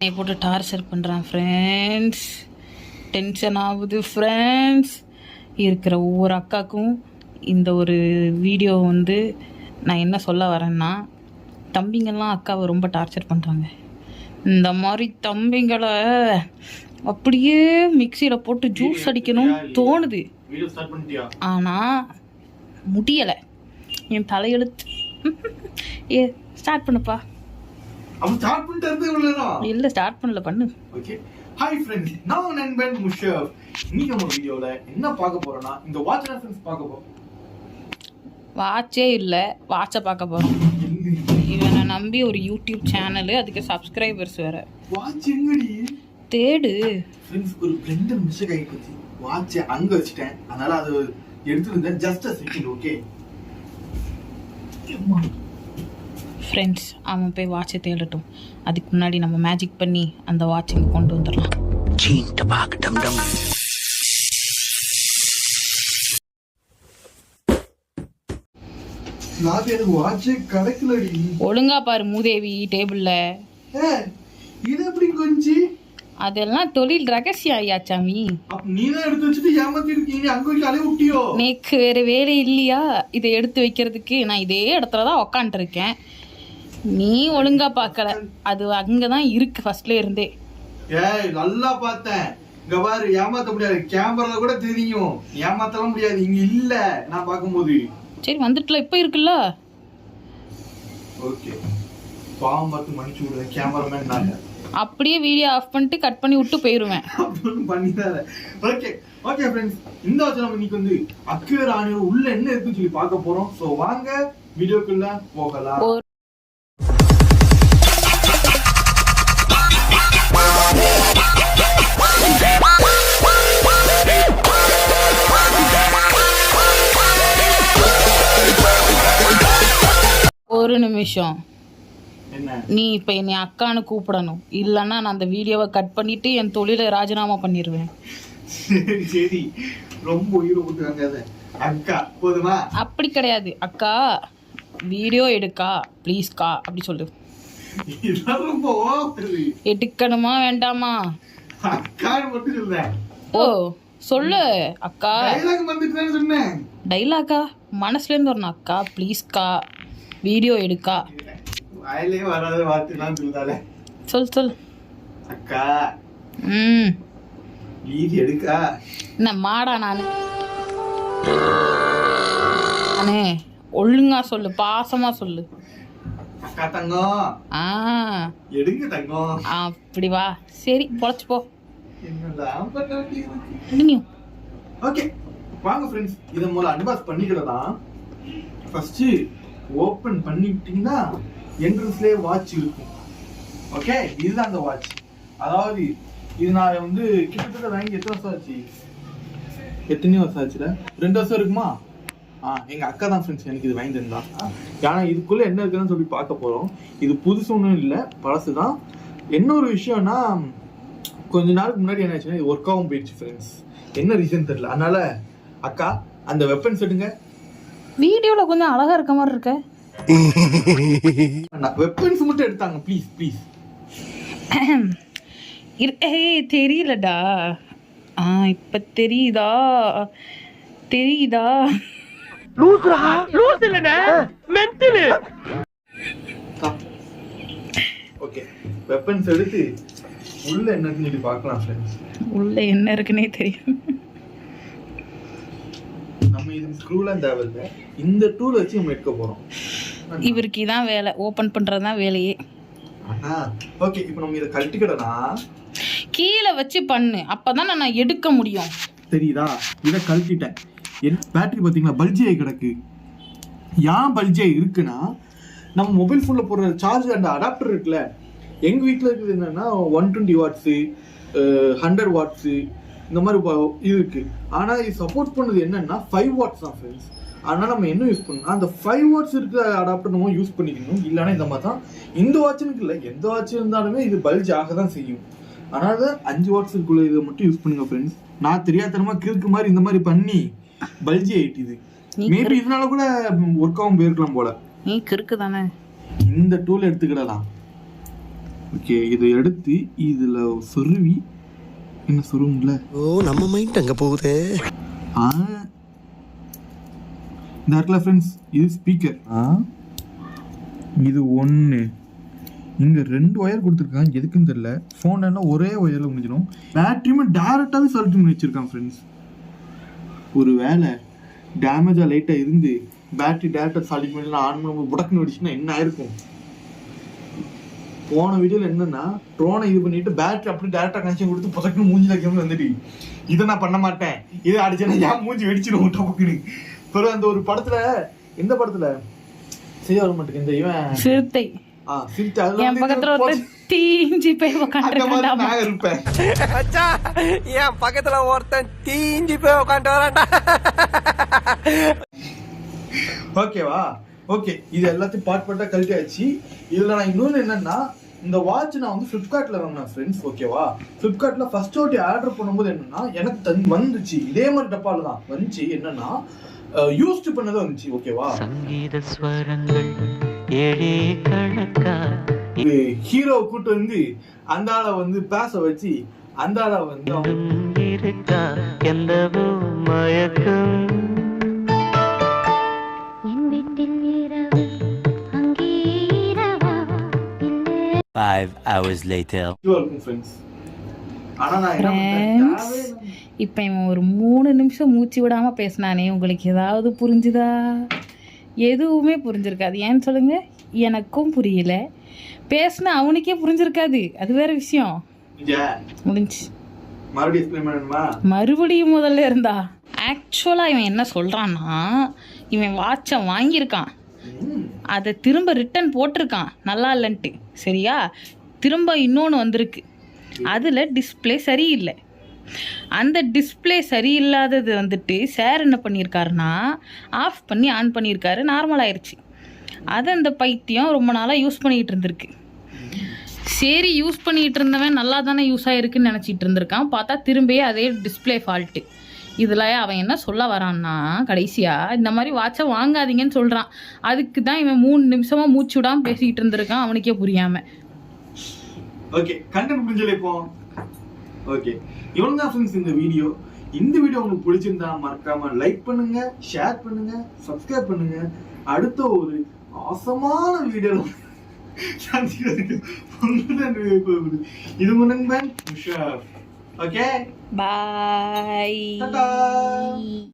என்னை போட்டு டார்ச்சர் பண்ணுறான் ஃப்ரெண்ட்ஸ் டென்ஷன் ஆகுது ஃப்ரெண்ட்ஸ் இருக்கிற ஒவ்வொரு அக்காக்கும் இந்த ஒரு வீடியோ வந்து நான் என்ன சொல்ல வரேன்னா தம்பிங்கெல்லாம் அக்காவை ரொம்ப டார்ச்சர் பண்ணுறாங்க இந்த மாதிரி தம்பிங்களை அப்படியே மிக்சியில் போட்டு ஜூஸ் அடிக்கணும் தோணுது. ஆனால் முடியலை. என் தலையெழுத்து. ஏ ஸ்டார்ட் பண்ணுப்பா. இல்லை ஸ்டார்ட் பண்ணல பண்ணு. ஓகே ஹாய் ஃப்ரெண்ட்ஸ் நான் நண்பன் முஷப் இன்னைக்கு நம்ம வீடியோல என்ன பார்க்க போறோம்னா இந்த வாட்ச் ரெஃபரன்ஸ் பார்க்க போறோம். வாட்சே இல்லை. வாட்சை பார்க்க போகிறோம் இவனை நம்பி ஒரு யூடியூப் சேனலு அதுக்கு சப்ஸ்கிரைபர்ஸ் வேற. வாட்ச் எங்கடி? தேடு. ஃப்ரெண்ட்ஸ் ஒரு பிளெண்டர் மிஸ்டேக் ஆகி போச்சு. வாட்ச் அங்க வச்சுட்டேன். அதனால அது எடுத்து இருந்தேன் just a second okay friends அவன் போய் வாட்சை தேடட்டும். அதுக்கு முன்னாடி நம்ம மேஜிக் பண்ணி அந்த வாட்ச் இங்கே கொண்டு வந்துடலாம். ஒழுங்கா பாரு மூதேவி டேபிளில் ஏ இது எப்படி கொஞ்சி? அதெல்லாம் தொழில் ரகசியம் ஐயா சாமி. நீ தான் எடுத்து வச்சுட்டு ஏமாத்தி இருக்கீங்க நீ அங்க வைக்க அலைய விட்டியோ? நேக்கு வேறு வேலை இல்லையா? இதை எடுத்து வைக்கிறதுக்கு நான் இதே இடத்துல தான் உக்காண்ட்ருக்கேன் நீ ஒழுங்கா பார்க்கல. அது அங்கே தான் இருக்கு ஃபர்ஸ்ட்ல இருந்தே. ஏய் நல்லா பார்த்தேன். இங்க பாரு ஏமாத்த முடியாது. கேமரால கூட தெரியும். ஏமாத்தலாம் முடியாது. இங்க இல்ல நான் பார்க்கும்போது. சரி வந்துட்டுல இப்போ இருக்குல்ல? ஓகே. பாவம் பார்த்து மன்னிச்சு விடுறேன். கேமராமேன் நாங்க அப்படியே வீடியோ ஆஃப் பண்ணிட்டு கட் பண்ணி விட்டு பண்ணிதாரு ஓகே. ஓகே ஃப்ரெண்ட்ஸ் இந்த வச்சு நம்ம இன்னைக்கு வந்து அக்யூர் ஆணியர் உள்ள என்ன இருக்குன்னு சொல்லி பார்க்க போறோம். சோ வாங்க வீடியோக்குள்ள போகலாம். நிமிஷம். நீ இப்போ என்னை அக்கான்னு கூப்பிடணும். இல்லைன்னா நான் அந்த வீடியோவை கட் பண்ணிட்டு என் தொழிலை ராஜினாமா பண்ணிடுவேன் சரி ரொம்ப உயிரை அக்கா போதுமா? அப்படி கிடையாது. அக்கா வீடியோ எடுக்கா. ப்ளீஸ்க்கா அப்படி சொல்லு. எடுக்கணுமா வேண்டாமா? அக்கான்னு மட்டும் சொல்றேன் ஓ சொல்லு. அக்கா. டைலாக் வந்துட்டு சொன்னேன். டைலாக்கா மனசுலேருந்து வரணும். அக்கா ப்ளீஸ்க்கா வீடியோ எடுக்கா. சொல் சொல். அக்கா. ம். ப்ளீஸ் எடுக்கா. என்ன மாடா நான். நானே ஒழுங்கா சொல்லு பாசமா சொல்லு. அக்கா தங்கம். ஆ. எடுங்க தங்கம். அப்படி வா. சரி பொழைச்சு போ. ஓகே வாங்க ஃப்ரெண்ட்ஸ் இதை முதல்ல அன்பாக்ஸ் பண்ணிக்கிறதா? ஃபர்ஸ்ட் ஓப்பன் பண்ணிவிட்டீங்கன்னா என்ட்ரன்ஸ்லேயே வாட்ச் இருக்கும். ஓகே இதுதான் அந்த வாட்ச் அதாவது இது நான் வந்து கிட்டத்தட்ட வாங்கி எத்தனை வருஷம் ஆச்சு? எத்தனை வருஷம் ஆச்சுல ரெண்டு வருஷம் இருக்குமா? ஆ எங்கள் அக்கா தான் ஃப்ரெண்ட்ஸ் எனக்கு இது வாங்கி தந்தா ஏன்னா இதுக்குள்ளே என்ன இருக்குதுன்னு சொல்லி பார்க்க போகிறோம் இது புதுசு ஒன்றும் இல்லை பழசு தான். என்ன ஒரு விஷயம்னா கொஞ்ச நாளுக்கு முன்னாடி என்ன ஆச்சுன்னா இது ஒர்க் ஆகும் போயிடுச்சு ஃப்ரெண்ட்ஸ் என்ன ரீசன் தெரில அதனால அக்கா அந்த வெப்பன் சொல்லுங்கள் வீடியோல கொஞ்சம் அழகா இருக்க மாதிரி இருக்க. வெப்பன்ஸ் மட்டும் எடுத்தாங்க ப்ளீஸ் ப்ளீஸ் ஏய் தெரியலடா. ஆ இப்ப தெரியுதா? தெரியுதா? ஓகே வெப்பன்ஸ் எடுத்து உள்ள என்னன்னு சொல்லி பார்க்கலாம் ஃப்ரெண்ட்ஸ் உள்ள என்ன இருக்குன்னே தெரியும் ஸ்க்ரூலாம் தேவையில்லை. இந்த டூல் வச்சு நம்ம எடுக்க போறோம். இவருக்கு இதான் வேலை. ஓபன் பண்றது தான் வேலையே. ஓகே இப்போ நம்ம இதை கழட்டிக்கிடலாம் கீழே வச்சு பண்ணு. அப்பதான் நான் எடுக்க முடியும். தெரியுதா? இதை கழட்டிட்டேன். என் பேட்டரி பார்த்தீங்களா? பல்ஜி ஆகி கிடக்கு. ஏன் பல்ஜி ஆகி இருக்குன்னா நம்ம மொபைல் ஃபோனில் போடுற சார்ஜ் அந்த அடாப்டர் இருக்குல்ல எங்கள் வீட்டில் இருக்குது என்னன்னா one twenty watts hundred watts இந்த மாதிரி இருக்கு. ஆனால் இது சப்போர்ட் பண்ணது என்னன்னா ஃபைவ் வாட்ஸ் தான் ஃப்ரெண்ட்ஸ் அதனால் நம்ம என்ன யூஸ் பண்ணணும் அந்த ஃபைவ் வாட்ஸ் இருக்கிற அடாப்டர் நம்ம யூஸ் பண்ணிக்கணும். இல்லைன்னா இந்த மாதிரி தான் இந்த வாட்சுனுக்கு இல்லை எந்த வாட்ச் இருந்தாலுமே இது பல்ஜ் ஆக தான் செய்யும். அதனால தான் அஞ்சு வாட்ஸ் இருக்குள்ள இதை மட்டும் யூஸ் பண்ணுங்க ஃப்ரெண்ட்ஸ் நான் தெரியாதனமா கிறுக்கு மாதிரி இந்த மாதிரி பண்ணி பல்ஜி ஆயிட்டு இது மேபி இதனால கூட ஒர்க் ஆகும் போயிருக்கலாம் போல. நீ கிறுக்கு தானே. இந்த டூல் எடுத்துக்கிடலாம். ஓகே இதை எடுத்து இதில் சொருவி என்ன சொருவும்ல ஓ நம்ம மைண்ட் அங்க போகுதே. ஆ. இந்த இருக்குல்ல ஃப்ரெண்ட்ஸ் இது ஸ்பீக்கர் ஆ. இது ஒன்று இங்கே ரெண்டு ஒயர் கொடுத்துருக்காங்க. எதுக்குன்னு தெரியல. ஃபோன் ஒரே ஒயரில் முடிஞ்சிடும். பேட்டரியுமே டேரெக்டாகவே செலக்ட் பண்ணி வச்சுருக்கான் ஃப்ரெண்ட்ஸ் ஒரு வேலை டேமேஜாக லைட்டாக இருந்து பேட்டரி டேரெக்டாக சாலிட் பண்ணி ஆன் பண்ணும்போது புடக்குன்னு வெடிச்சுன்னா என்ன ஆயிருக்கும்? போன வீடியோவில் என்னன்னா ட்ரோனை இது பண்ணிட்டு பேட்டரி அப்படியே டேரெக்டாக கனெக்ஷன் கொடுத்து புதக்குன்னு மூஞ்சி வைக்காம வந்துட்டு. இதை நான் பண்ண மாட்டேன். இதை அடிச்சேன்னா ஏன் மூஞ்சி வெடிச்சிடும் டொக்குன்னு பிறகு அந்த ஒரு படத்துல எந்த படத்துல? செய்ய வர மாட்டேங்குது இந்த இவன். சிறுத்தை. ஆ என் பக்கத்துல தீஞ்சு போய் உக்காந்துருக்காண்டா நான் இருப்பேன். என் பக்கத்துல ஒருத்தன் தீஞ்சு போய் உட்காந்து வரான்டா. ஓகேவா? ஓகே இது எல்லாத்தையும் பார்ட் பார்ட்டா கழட்டியாச்சு. இதுல நான் இன்னொன்னு என்னன்னா இந்த வாட்ச் நான் வந்து ஃப்ளிப்கார்ட்ல வாங்கினேன் ஃப்ரெண்ட்ஸ் ஓகேவா ஃப்ளிப்கார்ட்ல ஃபர்ஸ்ட் ஓட்டி ஆர்டர் பண்ணும்போது என்னன்னா எனக்கு தந்து வந்துச்சு. இதே மாதிரி டப்பால தான் வந்துச்சு. என்னன்னா யூஸ்டு பண்ணதான் வந்துச்சு ஓகேவா சங்கீத ஸ்வரங்கள் ஏழே கணக்கா? ஹீரோ கூட்டு வந்து அந்த ஆளை வந்து பேச வச்சு அந்த ஆளை வந்து எந்தவோ மயக்கம். Five hours later. இப்போ இவன் ஒரு மூணு நிமிஷம் மூச்சு விடாம பேசினானே உங்களுக்கு ஏதாவது புரிஞ்சுதா? எதுவுமே புரிஞ்சிருக்காது. ஏன்னு சொல்லுங்க எனக்கும் புரியல. பேசினா அவனுக்கே புரிஞ்சிருக்காது. அது வேற விஷயம். முடிஞ்சு. மறுபடியும் முதல்ல இருந்தா. ஆக்சுவலாக இவன் என்ன சொல்கிறான்னா இவன் வாட்சை வாங்கியிருக்கான். அதை திரும்ப ரிட்டன் போட்டிருக்கான். நல்லா இல்லைன்ட்டு. சரியா? திரும்ப இன்னொன்று வந்திருக்கு. அதில் டிஸ்பிளே சரியில்லை. அந்த டிஸ்ப்ளே சரியில்லாதது வந்துட்டு சார் என்ன பண்ணியிருக்காருன்னா ஆஃப் பண்ணி ஆன் பண்ணியிருக்காரு. நார்மல் ஆயிடுச்சு அதை அந்த பைத்தியம் ரொம்ப நாளாக யூஸ் பண்ணிகிட்டு இருந்திருக்கு. சரி யூஸ் பண்ணிகிட்டு இருந்தவன் நல்லா தானே யூஸ் ஆகிருக்குன்னு நினச்சிட்டு இருந்திருக்கான். பார்த்தா திரும்பியே அதே டிஸ்ப்ளே ஃபால்ட்டு இதில் அவன் என்ன சொல்ல வரான்னா கடைசியாக இந்த மாதிரி வாட்சை வாங்காதீங்கன்னு சொல்கிறான் அதுக்கு தான் இவன் மூணு நிமிஷமாக மூச்சு விடாமல் பேசிக்கிட்டு இருந்திருக்கான் அவனுக்கே புரியாமல் ஓகே கண்டென்ட் புரிஞ்சல இப்போ? ஓகே இவ்வளோ தான் ஃப்ரெண்ட்ஸ் இந்த வீடியோ இந்த வீடியோ உங்களுக்கு பிடிச்சிருந்தா மறக்காம லைக் பண்ணுங்க ஷேர் பண்ணுங்க சப்ஸ்கிரைப் பண்ணுங்க. அடுத்த ஒரு அவசமான வீடியோ சந்திக்கிறதுக்கு இது முன்னங்க உஷா ஓகே பாய் Ta-da.